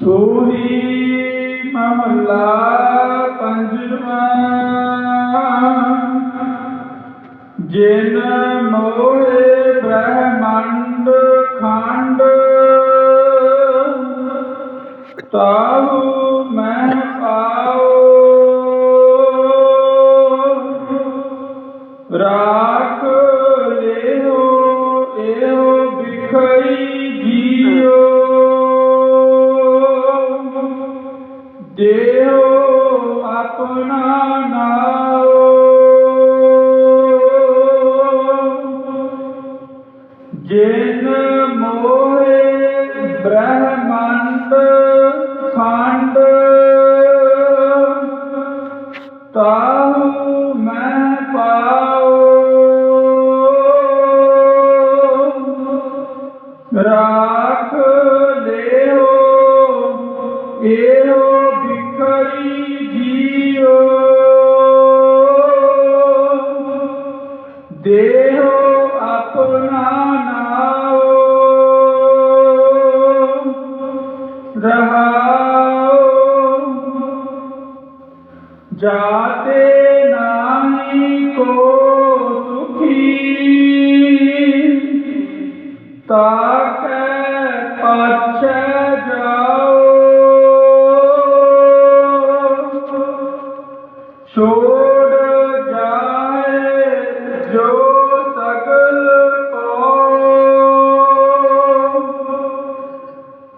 ਸੋਹੀ ਮਹਲਾ ਪੰਜਵਾ। ਜਿਨ ਮੋਏ ਬ੍ਰਹਮੰਡ ਖੰਡ ਤਾਹੂ ਮੈਂ ਪਾਉ ਰਾਖ ਮੋਏ ਬ੍ਰਹਮੰਡ ਖੰਡ। ਤਾਹੂ ਮੈਂ ਪਾਉ ਰਾਖ ਲਿਓ ਇਹੋ ਬਿਖਰੀ ਜਾਤੇ ਨਾਹੀ ਕੋ ਸੁਖੀ, ਤਾਕੈ ਪਾਛੈ ਜਾਓ। ਛੋੜ ਜਾਏ ਜੋ ਸਗਲ ਕੋ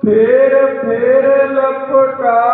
ਫੇਰ ਫੇਰ ਲਪਟਾ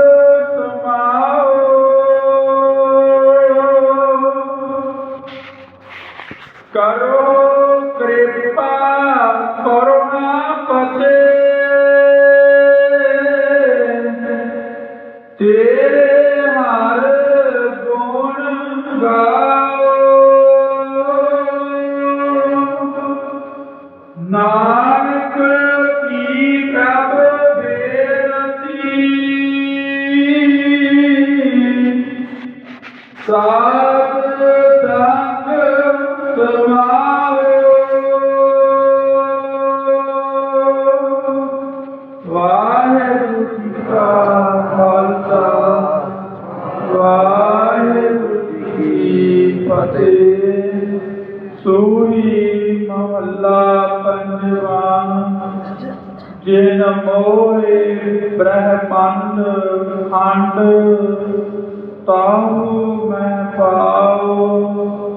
ਕਰੋ ਕਿਰਪਾ ਕਰੁਣਾ ਪਤੇ ਤੇਰੇ ਹਰ ਗੁਣ ਗਾਓ। ਨਾਨਕ ਕੀ ਪ੍ਰਭ ਬੇਨਤੀ। ਸਾਧ ਸੂਹੀ ਮਹੱਲਾ ਪੰਜਵਾ ਜਿਨ ਮੋਏ ਬ੍ਰਹਮੰਡ ਖੰਡ ਤਾਹੂ ਮੈਂ ਪਾਉ।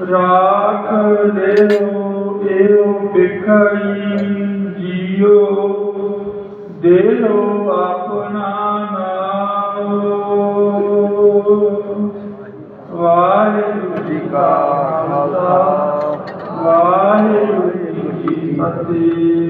ਰਾਖ ਲਿਓ ਇਹੋ ਬਿਖਈ ਜੀਓ ਦੇ ਲੋ ਆਪਣਾ ਨਾਮ। ਵਾਹਿਗੁਰੂ ਜੀ ਕਾ ਖਾਲਸਾ, ਵਾਹਿਗੁਰੂ ਜੀ ਕੀ ਫਤਿਹ।